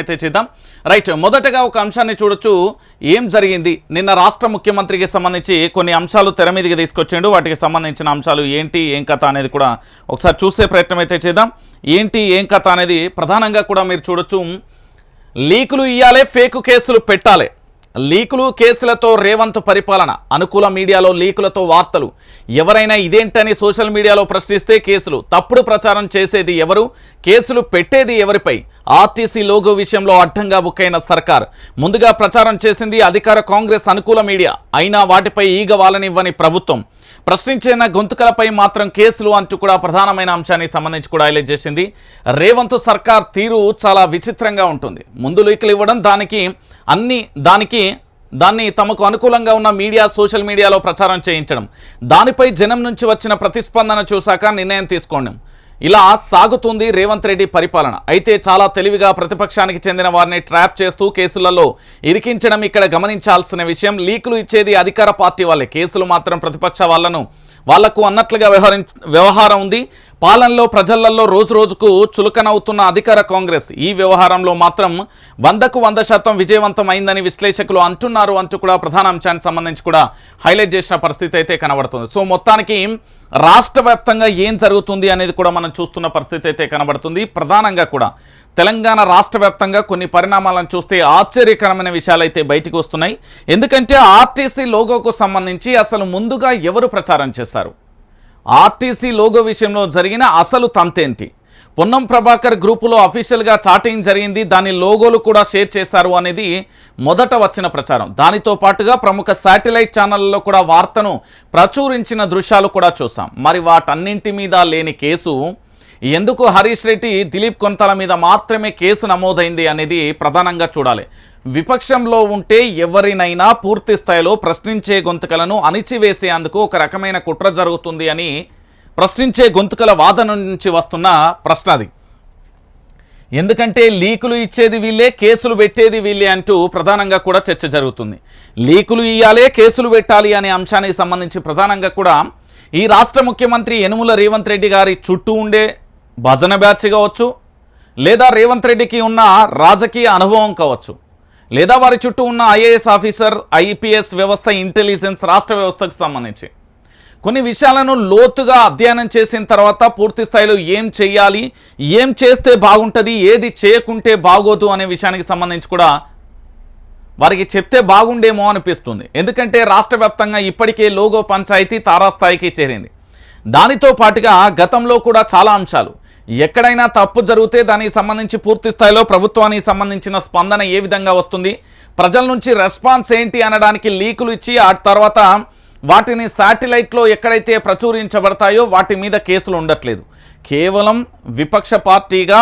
అయితే చేద్దాం. రైట్ మొదటగా ఒక అంశాన్ని చూడొచ్చు. ఏం జరిగింది? నిన్న రాష్ట్ర ముఖ్యమంత్రికి సంబంధించి కొన్ని అంశాలు తెర మీదకి తీసుకొచ్చిండు. వాటికి సంబంధించిన అంశాలు ఏంటి ఏం కథ అనేది కూడా ఒకసారి చూసే ప్రయత్నం అయితే చేద్దాం. ఏంటి ఏం కథ అనేది ప్రధానంగా కూడా మీరు చూడొచ్చు. లీకులు ఇవ్వాలి ఫేక్ కేసులు పెట్టాలి. లీకులు కేసులతో రేవంత్ పరిపాలన. అనుకూల మీడియాలో లీకులతో వార్తలు. ఎవరైనా ఇదేంటని సోషల్ మీడియాలో ప్రశ్నిస్తే కేసులు. తప్పుడు ప్రచారం చేసేది ఎవరు? కేసులు పెట్టేది ఎవరిపై? ఆర్టీసీ లోగో విషయంలో అడ్డంగా బుక్కైన సర్కార్. ముందుగా ప్రచారం చేసింది అధికార కాంగ్రెస్ అనుకూల మీడియా. అయినా వాటిపై ఈగ వాలనివ్వని ప్రభుత్వం. ప్రశ్నించిన గొంతుకలపై మాత్రం కేసులు అంటూ కూడా ప్రధానమైన అంశానికి సంబంధించి కూడా హైలైట్ చేసింది. రేవంత్ సర్కార్ తీరు చాలా విచిత్రంగా ఉంటుంది. ముందు లీకులు ఇవ్వడం దానికి అన్ని దానికి దాన్ని తమకు అనుకూలంగా ఉన్న మీడియా సోషల్ మీడియాలో ప్రచారం చేయించడం. దానిపై జనం నుంచి వచ్చిన ప్రతిస్పందన చూశాక నిర్ణయం తీసుకోండి. ఇలా సాగుతుంది రేవంత్ రెడ్డి పరిపాలన. అయితే చాలా తెలివిగా ప్రతిపక్షానికి చెందిన వారిని ట్రాప్ చేస్తూ కేసులలో ఇరికించడం ఇక్కడ గమనించాల్సిన విషయం. లీకులు ఇచ్చేది అధికార పార్టీ వాళ్ళే. కేసులు మాత్రం ప్రతిపక్ష వాళ్ళను వాళ్ళకు అన్నట్లుగా వ్యవహరి వ్యవహారం ఉంది. పాలనలో ప్రజలలో రోజు రోజుకు చులకనవుతున్న అధికార కాంగ్రెస్. ఈ వ్యవహారంలో మాత్రం వందకు వంద శాతం విజయవంతం అయిందని విశ్లేషకులు అంటున్నారు అంటూ కూడా ప్రధాన అంశానికి సంబంధించి కూడా హైలైట్ చేసిన పరిస్థితి అయితే కనబడుతుంది. సో మొత్తానికి రాష్ట్ర ఏం జరుగుతుంది అనేది కూడా మనం చూస్తున్న పరిస్థితి అయితే కనబడుతుంది. ప్రధానంగా కూడా తెలంగాణ రాష్ట్ర కొన్ని పరిణామాలను చూస్తే ఆశ్చర్యకరమైన విషయాలు అయితే బయటికి వస్తున్నాయి. ఎందుకంటే ఆర్టీసీ లోగోకు సంబంధించి అసలు ముందుగా ఎవరు ప్రచారం చేశారు? ఆర్టీసీ లోగో విషయంలో జరిగిన అసలు తంతేంటి? పొన్నం ప్రభాకర్ గ్రూపులో అఫీషియల్గా చాటింగ్ జరిగింది దాని లోగోలు కూడా షేర్ చేశారు అనేది మొదట వచ్చిన ప్రచారం. దానితో పాటుగా ప్రముఖ శాటిలైట్ ఛానళ్ళలో కూడా వార్తను ప్రచురించిన దృశ్యాలు కూడా చూసాం మరి వాటన్నింటి మీద లేని కేసు ఎందుకు హరీష్ రెడ్డి దిలీప్ కొంతల మీద మాత్రమే కేసు నమోదైంది అనేది ప్రధానంగా చూడాలి. విపక్షంలో ఉంటే ఎవరినైనా పూర్తి స్థాయిలో ప్రశ్నించే గొంతుకలను అణిచివేసేందుకు ఒక రకమైన కుట్ర జరుగుతుంది అని ప్రశ్నించే గొంతుకల వాదన నుంచి వస్తున్న ప్రశ్న అది. ఎందుకంటే లీకులు ఇచ్చేది వీళ్ళే కేసులు పెట్టేది వీళ్ళే అంటూ ప్రధానంగా కూడా చర్చ జరుగుతుంది. లీకులు ఇయ్యాలే కేసులు పెట్టాలి అనే అంశానికి సంబంధించి ప్రధానంగా కూడా ఈ రాష్ట్ర ముఖ్యమంత్రి యనుముల రేవంత్ రెడ్డి గారి చుట్టూ ఉండే భజన బ్యాచ్ కావచ్చు లేదా రేవంత్ రెడ్డికి ఉన్న రాజకీయ అనుభవం కావచ్చు. లేదా వారి చుట్టూ ఉన్న ఐఏఎస్ ఆఫీసర్ ఐపీఎస్ వ్యవస్థ ఇంటెలిజెన్స్ రాష్ట్ర వ్యవస్థకు సంబంధించి. కొన్ని విషయాలను లోతుగా అధ్యయనం చేసిన తర్వాత పూర్తి స్థాయిలో ఏం చేయాలి ఏం చేస్తే బాగుంటుంది ఏది చేయకుంటే బాగోదు అనే విషయానికి సంబంధించి కూడా వారికి చెప్తే బాగుండేమో అనిపిస్తుంది. ఎందుకంటే రాష్ట్ర వ్యాప్తంగా ఇప్పటికే లోగో పంచాయతీ తారాస్థాయికి చేరింది. దానితో పాటుగా గతంలో కూడా చాలా అంశాలు ఎక్కడైనా తప్పు జరిగితే దానికి సంబంధించి పూర్తి స్థాయిలో ప్రభుత్వానికి సంబంధించిన స్పందన ఏ విధంగా వస్తుంది? ప్రజల నుంచి రెస్పాన్స్ ఏంటి అనడానికి లీకులు ఇచ్చి ఆ తర్వాత వాటిని శాటిలైట్లో ఎక్కడైతే ప్రచురించబడతాయో వాటి మీద కేసులు ఉండట్లేదు. కేవలం విపక్ష పార్టీగా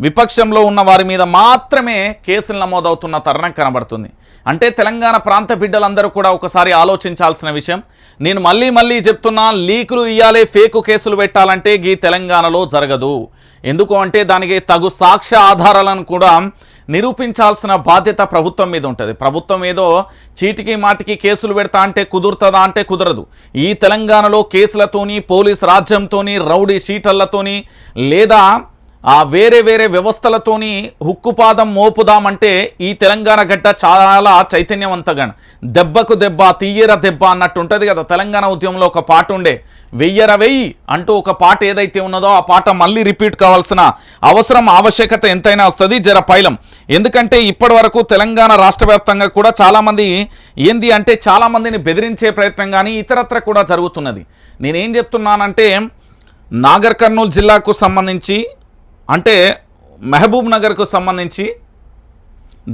విపక్షంలో ఉన్న వారి మీద మాత్రమే కేసులు నమోదవుతున్న తరుణం కనబడుతుంది. అంటే తెలంగాణ ప్రాంత బిడ్డలందరూ కూడా ఒకసారి ఆలోచించాల్సిన విషయం నేను మళ్ళీ మళ్ళీ చెప్తున్నా లీకులు ఇయ్యాలే ఫేకు కేసులు పెట్టాలంటే ఈ తెలంగాణలో జరగదు. ఎందుకు అంటే దానికి తగు సాక్ష్య ఆధారాలను కూడా నిరూపించాల్సిన బాధ్యత ప్రభుత్వం మీద ఉంటుంది. ప్రభుత్వం ఏదో చీటికి మాటికి కేసులు పెడతా అంటే కుదురుతుందా అంటే కుదరదు. ఈ తెలంగాణలో కేసులతోని పోలీస్ రాజ్యంతోని రౌడీ షీటర్లతోని లేదా ఆ వేరే వేరే వ్యవస్థలతోని హుక్కుపాదం మోపుదామంటే ఈ తెలంగాణ గడ్డ చాలా చైతన్యవంతంగా దెబ్బకు దెబ్బ తీయర దెబ్బ అన్నట్టు ఉంటుంది కదా. తెలంగాణ ఉద్యమంలో ఒక పాట ఉండే వెయ్యర వెయ్యి అంటూ ఒక పాట ఏదైతే ఉన్నదో ఆ పాట మళ్ళీ రిపీట్ కావాల్సిన అవసరం ఆవశ్యకత ఎంతైనా వస్తుంది జర పైలం. ఎందుకంటే ఇప్పటి వరకు తెలంగాణ రాష్ట్ర వ్యాప్తంగా కూడా చాలామంది ఏంది అంటే చాలామందిని బెదిరించే ప్రయత్నం కానీ ఇతరత్ర కూడా జరుగుతున్నది. నేనేం చెప్తున్నానంటే నాగర్ కర్నూలు జిల్లాకు సంబంధించి అంటే మహబూబ్ నగర్కు సంబంధించి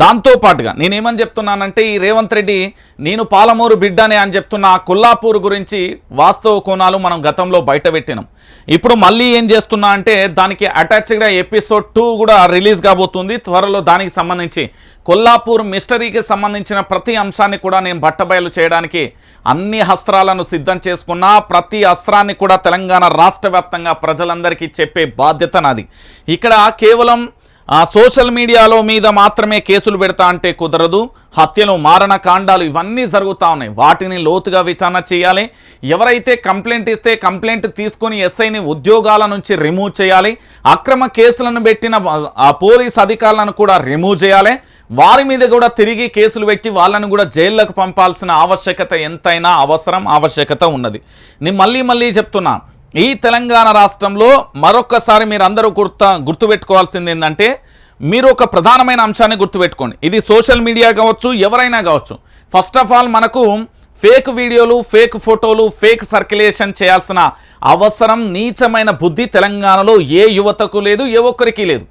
దాంతో పాటుగా నేనేమని చెప్తున్నానంటే ఈ రేవంత్ రెడ్డి నేను పాలమూరు బిడ్డనే అని చెప్తున్న కొల్లాపూర్ గురించి వాస్తవ కోణాలు మనం గతంలో బయటపెట్టినాం ఇప్పుడు మళ్ళీ ఏం చేస్తున్నా అంటే దానికి అటాచ్డ్గా ఎపిసోడ్ టూ కూడా రిలీజ్ కాబోతుంది. త్వరలో దానికి సంబంధించి కొల్లాపూర్ మిస్టరీకి సంబంధించిన ప్రతి అంశాన్ని కూడా నేను బట్టబయలు చేయడానికి అన్ని అస్త్రాలను సిద్ధం చేసుకున్నా. ప్రతి అస్త్రాన్ని కూడా తెలంగాణ రాష్ట్ర వ్యాప్తంగా ప్రజలందరికీ చెప్పే బాధ్యత నాది. ఇక్కడ కేవలం ఆ సోషల్ మీడియాలో మీద మాత్రమే కేసులు పెడతా అంటే కుదరదు. హత్యలు మారణ కాండాలు ఇవన్నీ జరుగుతూ ఉన్నాయి. వాటిని లోతుగా విచారణ చేయాలి. ఎవరైతే కంప్లైంట్ ఇస్తే కంప్లైంట్ తీసుకొని ఎస్ఐని ఉద్యోగాల నుంచి రిమూవ్ చేయాలి. అక్రమ కేసులను పెట్టిన ఆ పోలీస్ అధికారులను కూడా రిమూవ్ చేయాలి. వారి మీద కూడా తిరిగి కేసులు పెట్టి వాళ్ళను కూడా జైళ్ళకు పంపాల్సిన ఆవశ్యకత ఎంతైనా అవసరం ఆవశ్యకత ఉన్నది. నేను మళ్ళీ మళ్ళీ చెప్తున్నా. ఈ తెలంగాణ రాష్ట్రంలో మరొకసారి మీరు అందరూ గుర్త గుర్తుపెట్టుకోవాల్సింది ఏంటంటే మీరు ఒక ప్రధానమైన అంశాన్ని గుర్తుపెట్టుకోండి. ఇది సోషల్ మీడియా కావచ్చు ఎవరైనా కావచ్చు. ఫస్ట్ ఆఫ్ ఆల్ మనకు ఫేక్ వీడియోలు ఫేక్ ఫోటోలు ఫేక్ సర్క్యులేషన్ చేయాల్సిన అవసరం నీచమైన బుద్ధి తెలంగాణలో ఏ యువతకు లేదు ఏ ఒక్కరికి లేదు.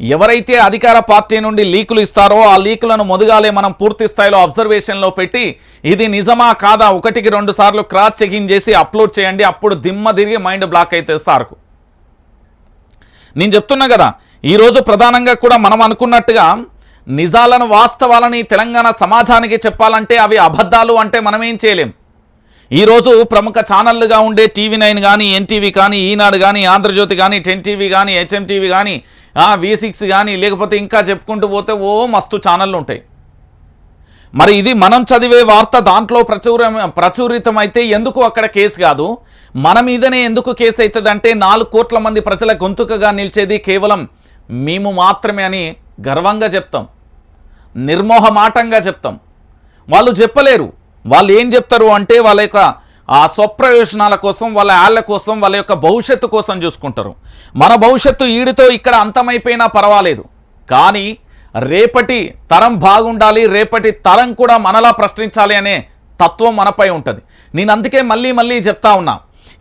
ఎవరైతే అధికార పార్టీ నుండి లీకులు ఇస్తారో ఆ లీకులను మొదగాలే మనం పూర్తి స్థాయిలో అబ్జర్వేషన్లో పెట్టి ఇది నిజమా కాదా ఒకటికి రెండు సార్లు క్రాస్ చెకింగ్ చేసి అప్లోడ్ చేయండి. అప్పుడు దిమ్మ తిరిగి మైండ్ బ్లాక్ అయితే సార్కు. నేను చెప్తున్నా కదా ఈరోజు ప్రధానంగా కూడా మనం అనుకున్నట్టుగా నిజాలను వాస్తవాలని తెలంగాణ సమాజానికి చెప్పాలంటే అవి అబద్ధాలు అంటే మనమేం చేయలేం. ఈరోజు ప్రముఖ ఛానళ్ళుగా ఉండే టీవీ నైన్ కానీ ఎన్టీవీ కానీ ఈనాడు కానీ ఆంధ్రజ్యోతి కానీ టెన్ టీవీ కానీ హెచ్ఎం టీవీ కానీ వి సిక్స్ కానీ లేకపోతే ఇంకా చెప్పుకుంటూ పోతే ఓ మస్తు ఛానళ్ళు ఉంటాయి. మరి ఇది మనం చదివే వార్త దాంట్లో ప్రచుర ప్రచురితమైతే ఎందుకు అక్కడ కేసు కాదు? మన మీదనే ఎందుకు కేసు అవుతుంది అంటే నాలుగు కోట్ల మంది ప్రజల గొంతుకగా నిలిచేది కేవలం మేము మాత్రమే అని గర్వంగా చెప్తాం. నిర్మోహమాటంగా చెప్తాం. వాళ్ళు చెప్పలేరు. వాళ్ళు ఏం చెప్తారు అంటే వాళ్ళ యొక్క ఆ స్వప్రయోజనాల కోసం వాళ్ళ ఆళ్ళ కోసం వాళ్ళ యొక్క భవిష్యత్తు కోసం చూసుకుంటారు. మన భవిష్యత్తు ఈడితో ఇక్కడ అంతమైపోయినా పర్వాలేదు. కానీ రేపటి తరం బాగుండాలి రేపటి తరం కూడా మనలా ప్రశ్నించాలి అనే తత్వం మనపై ఉంటుంది. నేను అందుకే మళ్ళీ మళ్ళీ చెప్తా ఉన్నా.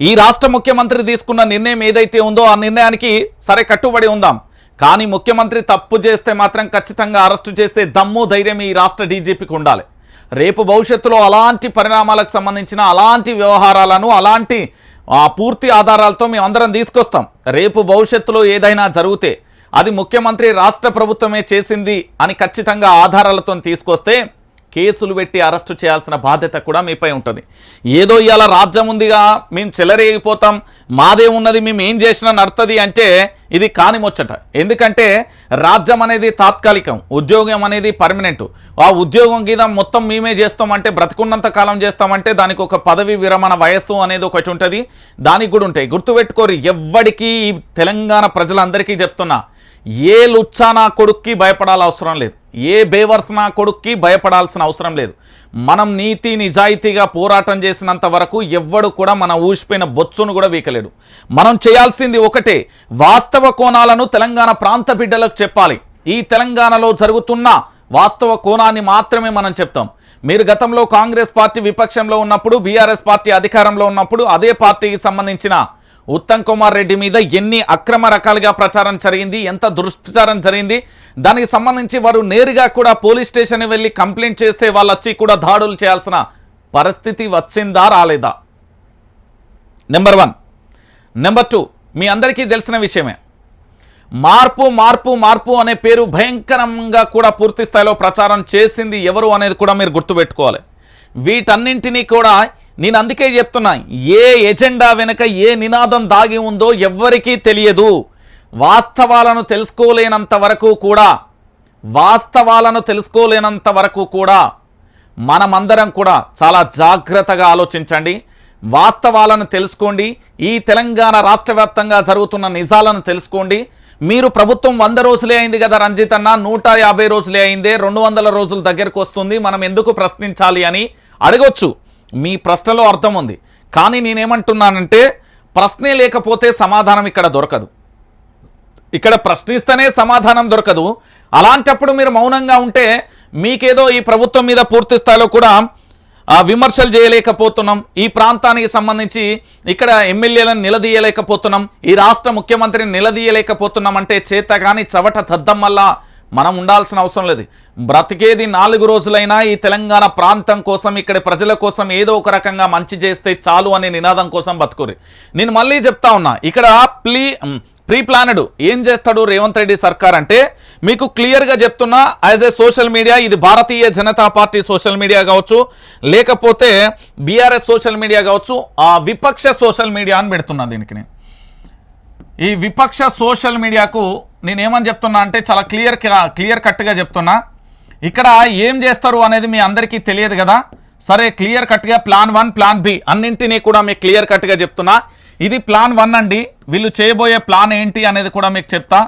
ఈ రాష్ట్ర ముఖ్యమంత్రి తీసుకున్న నిర్ణయం ఏదైతే ఉందో ఆ నిర్ణయానికి సరే కట్టుబడి ఉందాం. కానీ ముఖ్యమంత్రి తప్పు చేస్తే మాత్రం ఖచ్చితంగా అరెస్టు చేస్తే దమ్ము ధైర్యం ఈ రాష్ట్ర డీజీపీకి ఉండాలి. రేపు భవిష్యత్తులో అలాంటి పరిణామాలకు సంబంధించిన అలాంటి వ్యవహారాలను అలాంటి పూర్తి ఆధారాలతో మేము అందరం తీసుకొస్తాం. రేపు భవిష్యత్తులో ఏదైనా జరిగితే అది ముఖ్యమంత్రి రాష్ట్ర ప్రభుత్వమే చేసింది అని ఖచ్చితంగా ఆధారాలతో తీసుకొస్తే కేసులు పెట్టి అరెస్టు చేయాల్సిన బాధ్యత కూడా మీపై ఉంటుంది. ఏదో ఇవాళ రాజ్యం ఉందిగా మేము చెలరేగిపోతాం మాదే ఉన్నది మేము ఏం చేసినా నడుతుంది అంటే ఇది కానిమొచ్చట ఎందుకంటే రాజ్యం అనేది తాత్కాలికం ఉద్యోగం అనేది పర్మనెంట్. ఆ ఉద్యోగం కింద మొత్తం మేమే చేస్తామంటే బ్రతుకున్నంత కాలం చేస్తామంటే దానికి ఒక పదవి విరమణ వయస్సు అనేది ఒకటి ఉంటుంది. దానికి కూడా ఉంటాయి. గుర్తుపెట్టుకోరు ఎవ్వడికి ఈ తెలంగాణ ప్రజలందరికీ చెప్తున్నా ఏ లుచ్చా నా కొడుక్కి భయపడాల అవసరం లేదు. ఏ బేవర్స్ కొడుక్కి భయపడాల్సిన అవసరం లేదు. మనం నీతి నిజాయితీగా పోరాటం చేసినంత వరకు ఎవ్వడు కూడా మన ఊసిపోయిన బొచ్చును కూడా వీకలేడు. మనం చేయాల్సింది ఒకటే వాస్తవ కోణాలను తెలంగాణ ప్రాంత బిడ్డలకు చెప్పాలి. ఈ తెలంగాణలో జరుగుతున్న వాస్తవ కోణాన్ని మాత్రమే మనం చెప్తాం. మీరు గతంలో కాంగ్రెస్ పార్టీ విపక్షంలో ఉన్నప్పుడు బీఆర్ఎస్ పార్టీ అధికారంలో ఉన్నప్పుడు అదే పార్టీకి సంబంధించిన ఉత్తమ్ కుమార్ రెడ్డి మీద ఎన్ని అక్రమ రకాలుగా ప్రచారం జరిగింది ఎంత దుష్ప్రచారం జరిగింది దానికి సంబంధించి వారు నేరుగా కూడా పోలీస్ స్టేషన్ వెళ్ళి కంప్లైంట్ చేస్తే వాళ్ళు వచ్చి కూడా దాడులు చేయాల్సిన పరిస్థితి వచ్చిందా రాలేదా? నెంబర్ వన్ నెంబర్ టూ మీ అందరికీ తెలిసిన విషయమే. మార్పు మార్పు మార్పు అనే పేరు భయంకరంగా కూడా పూర్తి స్థాయిలో ప్రచారం చేసింది ఎవరు అనేది కూడా మీరు గుర్తుపెట్టుకోవాలి. వీటన్నింటినీ కూడా నేను అందుకే చెప్తున్నా ఏ ఎజెండా వెనుక ఏ నినాదం దాగి ఉందో ఎవ్వరికీ తెలియదు. వాస్తవాలను తెలుసుకోలేనంత వరకు కూడా వాస్తవాలను తెలుసుకోలేనంత వరకు కూడా మనమందరం కూడా చాలా జాగ్రత్తగా ఆలోచించండి. వాస్తవాలను తెలుసుకోండి. ఈ తెలంగాణ రాష్ట్ర జరుగుతున్న నిజాలను తెలుసుకోండి. మీరు ప్రభుత్వం వంద రోజులే అయింది కదా రంజిత్ అన్న నూట యాభై రోజులే అయిందే రెండు వందల రోజుల దగ్గరకు వస్తుంది. మనం ఎందుకు ప్రశ్నించాలి అని అడగొచ్చు. మీ ప్రశ్నలో అర్థం ఉంది. కానీ నేనేమంటున్నానంటే ప్రశ్నే లేకపోతే సమాధానం ఇక్కడ దొరకదు. ఇక్కడ ప్రశ్నిస్తేనే సమాధానం దొరకదు. అలాంటప్పుడు మీరు మౌనంగా ఉంటే మీకేదో ఈ ప్రభుత్వం మీద పూర్తి స్థాయిలో కూడా విమర్శలు చేయలేకపోతున్నాం. ఈ ప్రాంతానికి సంబంధించి ఇక్కడ ఎమ్మెల్యేలను నిలదీయలేకపోతున్నాం. ఈ రాష్ట్ర ముఖ్యమంత్రిని నిలదీయలేకపోతున్నాం అంటే చేత కానీ చవట తద్దం వల్ల మనం ఉండాల్సిన అవసరం లేదు. బ్రతికేది నాలుగు రోజులైనా ఈ తెలంగాణ ప్రాంతం కోసం ఇక్కడ ప్రజల కోసం ఏదో ఒక రకంగా మంచి చేస్తే చాలు అనే నినాదం కోసం బతుకురి నేను మళ్ళీ చెప్తా ఉన్నా ఇక్కడ ప్లీ ప్రీ ప్లానెడ్ ఏం చేస్తాడు రేవంత్ రెడ్డి సర్కార్ అంటే మీకు క్లియర్గా చెప్తున్నా యాజ్ ఏ సోషల్ మీడియా ఇది Bharatiya Janata party social media కావచ్చు లేకపోతే బీఆర్ఎస్ సోషల్ మీడియా కావచ్చు ఆ విపక్ష సోషల్ మీడియా అని పెడుతున్నా దీనికి ఈ విపక్ష సోషల్ మీడియాకు నేనేమని చెప్తున్నా అంటే చాలా క్లియర్ క్లియర్ కట్గా చెప్తున్నా. ఇక్కడ ఏం చేస్తారు అనేది మీ అందరికీ తెలియదు కదా. సరే క్లియర్ కట్గా ప్లాన్ వన్ ప్లాన్ బి అన్నింటినీ కూడా మీకు క్లియర్ కట్గా చెప్తున్నా. ఇది ప్లాన్ వన్ అండి. వీళ్ళు చేయబోయే ప్లాన్ ఏంటి అనేది కూడా మీకు చెప్తా.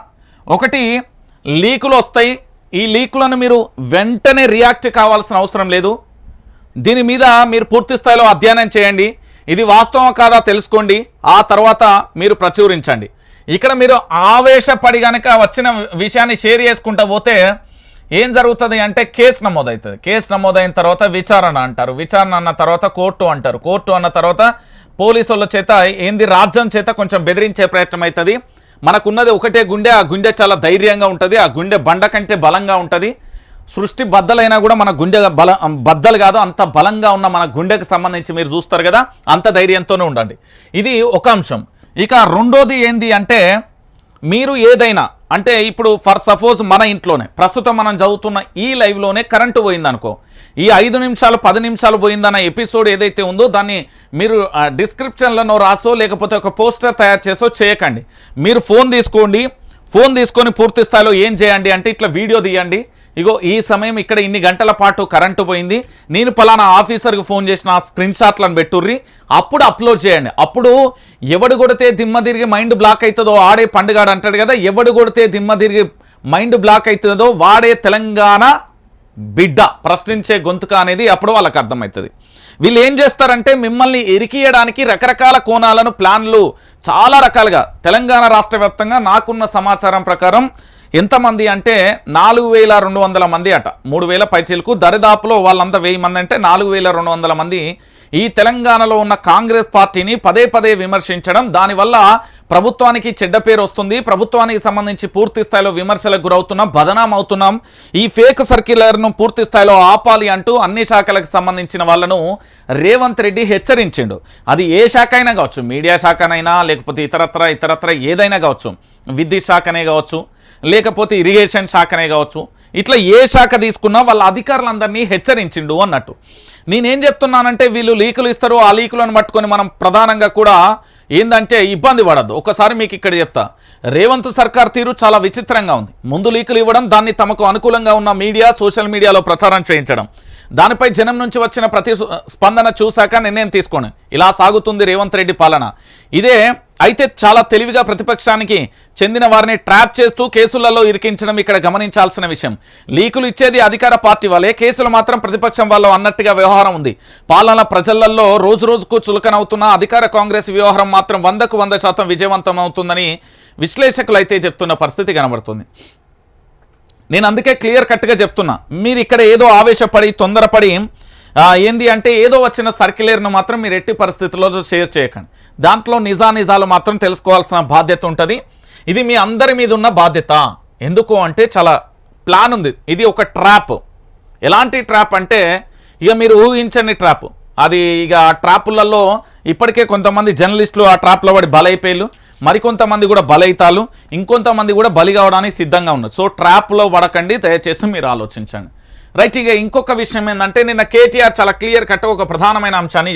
ఒకటి లీకులు వస్తాయి. ఈ లీకులను మీరు వెంటనే రియాక్ట్ కావాల్సిన అవసరం లేదు. దీని మీద మీరు పూర్తి స్థాయిలో అధ్యయనం చేయండి. ఇది వాస్తవం కాదా తెలుసుకోండి. ఆ తర్వాత మీరు ప్రచురించండి. ఇక్కడ మీరు ఆవేశపడి కనుక వచ్చిన విషయాన్ని షేర్ చేసుకుంటూ పోతే ఏం జరుగుతుంది అంటే కేసు నమోదవుతుంది కేసు నమోదైన తర్వాత విచారణ అంటారు. విచారణ అన్న తర్వాత కోర్టు అంటారు. కోర్టు అన్న తర్వాత పోలీసుల చేత ఏంది రాజ్యం చేత కొంచెం బెదిరించే ప్రయత్నం అవుతుంది మనకున్నది ఒకటే గుండె ఆ గుండె చాలా ధైర్యంగా ఉంటుంది. ఆ గుండె బండ కంటే బలంగా ఉంటుంది. సృష్టి బద్దలైనా కూడా మన గుండె బల బద్దలు కాదు అంత బలంగా ఉన్న మన గుండెకు సంబంధించి మీరు చూస్తారు కదా అంత ధైర్యంతోనే ఉండండి. ఇది ఒక అంశం. ఇక రెండోది ఏంది అంటే మీరు ఏదైనా అంటే ఇప్పుడు ఫర్ సపోజ్ మన ఇంట్లోనే ప్రస్తుతం మనం చదువుతున్న ఈ లైవ్లోనే కరెంటు పోయిందనుకో ఈ ఐదు నిమిషాలు పది నిమిషాలు పోయిందన్న ఎపిసోడ్ ఏదైతే ఉందో దాన్ని మీరు డిస్క్రిప్షన్లను రాసో లేకపోతే ఒక పోస్టర్ తయారు చేసో చేయకండి. మీరు ఫోన్ తీసుకోండి. ఫోన్ తీసుకొని పూర్తి స్థాయిలో ఏం చేయండి అంటే ఇట్లా వీడియో తీయండి. ఇగో ఈ సమయం ఇక్కడ ఇన్ని గంటల పాటు కరెంటు పోయింది. నేను పలానా ఆఫీసర్కి ఫోన్ చేసిన ఆ స్క్రీన్ షాట్లను పెట్టుర్రి. అప్పుడు అప్లోడ్ చేయండి. అప్పుడు ఎవడు కొడితే దిమ్మ తిరిగి మైండ్ బ్లాక్ అవుతుందో ఆడే పండుగాడు అంటాడు కదా ఎవడు కొడితే దిమ్మ తిరిగి మైండ్ బ్లాక్ అవుతుందో వాడే తెలంగాణ బిడ్డ ప్రశ్నించే గొంతుక అనేది అప్పుడు వాళ్ళకి అర్థమవుతుంది. వీళ్ళు ఏం చేస్తారంటే మిమ్మల్ని ఎరికియడానికి రకరకాల కోణాలను ప్లాన్లు చాలా రకాలుగా తెలంగాణ రాష్ట్ర నాకున్న సమాచారం ప్రకారం ఎంతమంది అంటే నాలుగు వేల రెండు వందల మంది అట. మూడు వేల పైచీలకు దరిదాపులో వాళ్ళంతా వెయ్యి మంది అంటే నాలుగు వేల రెండు వందల మంది ఈ తెలంగాణలో ఉన్న కాంగ్రెస్ పార్టీని పదే పదే విమర్శించడం దానివల్ల ప్రభుత్వానికి చెడ్డ పేరు వస్తుంది. ప్రభుత్వానికి సంబంధించి పూర్తి స్థాయిలో విమర్శలకు గురవుతున్నాం బదనాం అవుతున్నాం ఈ ఫేక్ సర్క్యులర్ను పూర్తి స్థాయిలో ఆపాలి అంటూ అన్ని శాఖలకు సంబంధించిన వాళ్ళను రేవంత్ రెడ్డి హెచ్చరించిండు. అది ఏ శాఖ అయినా కావచ్చు మీడియా శాఖనైనా లేకపోతే ఇతరత్ర ఇతరత్ర ఏదైనా కావచ్చు విద్యుత్ శాఖనే కావచ్చు లేకపోతే ఇరిగేషన్ శాఖనే కావచ్చు ఇట్లా ఏ శాఖ తీసుకున్నా వాళ్ళ అధికారులందరినీ హెచ్చరించిండు అన్నట్టు. నేనేం చెప్తున్నానంటే వీళ్ళు లీకులు ఇస్తారు ఆ లీకులను పట్టుకొని మనం ప్రధానంగా కూడా ఏందంటే ఇబ్బంది పడద్దు. ఒకసారి మీకు ఇక్కడ చెప్తా. రేవంత్ సర్కార్ తీరు చాలా విచిత్రంగా ఉంది. ముందు లీకులు ఇవ్వడం దాన్ని తమకు అనుకూలంగా ఉన్న మీడియా సోషల్ మీడియాలో ప్రచారం చేయించడం. దానిపై జనం నుంచి వచ్చిన ప్రతి స్పందన చూశాక నిర్ణయం తీసుకోండి. ఇలా సాగుతుంది రేవంత్ రెడ్డి పాలన. ఇదే అయితే చాలా తెలివిగా ప్రతిపక్షానికి చెందిన వారిని ట్రాప్ చేస్తూ కేసులలో ఇరికించడం ఇక్కడ గమనించాల్సిన విషయం. లీకులు ఇచ్చేది అధికార పార్టీ వాళ్ళే కేసులు మాత్రం ప్రతిపక్షం వాళ్ళు అన్నట్టుగా వ్యవహారం ఉంది. పాలన ప్రజలలో రోజు రోజుకు చులకనవుతున్న అధికార కాంగ్రెస్ వ్యవహారం మాత్రం వందకు వంద శాతం విజయవంతం అవుతుందని విశ్లేషకులు అయితే చెప్తున్న పరిస్థితి కనబడుతుంది. నేను అందుకే క్లియర్ కట్గా చెప్తున్నా. మీరు ఇక్కడ ఏదో ఆవేశపడి తొందరపడి ఏంది అంటే ఏదో వచ్చిన సర్క్యులర్ను మాత్రం మీరు ఎట్టి పరిస్థితుల్లో షేర్ చేయకండి. దాంట్లో నిజా నిజాలు మాత్రం తెలుసుకోవాల్సిన బాధ్యత ఉంటుంది. ఇది మీ అందరి మీద ఉన్న బాధ్యత. ఎందుకు అంటే చాలా ప్లాన్ ఉంది. ఇది ఒక ట్రాప్. ఎలాంటి ట్రాప్ అంటే ఇక మీరు ఊహించని ట్రాప్. అది ఇక ఆ ట్రాపులలో ఇప్పటికే కొంతమంది జర్నలిస్టులు ఆ ట్రాప్లో పడి బలైపోయారు మరికొంతమంది కూడా బలైతాలు ఇంకొంతమంది కూడా బలి కావడానికి సిద్ధంగా ఉన్నారు. సో ట్రాప్లో పడకండి దయచేసి మీరు ఆలోచించండి. రైట్ ఇక ఇంకొక విషయం ఏంటంటే నిన్న కేటీఆర్ చాలా క్లియర్ కట్ ఒక ప్రధానమైన అంశాన్ని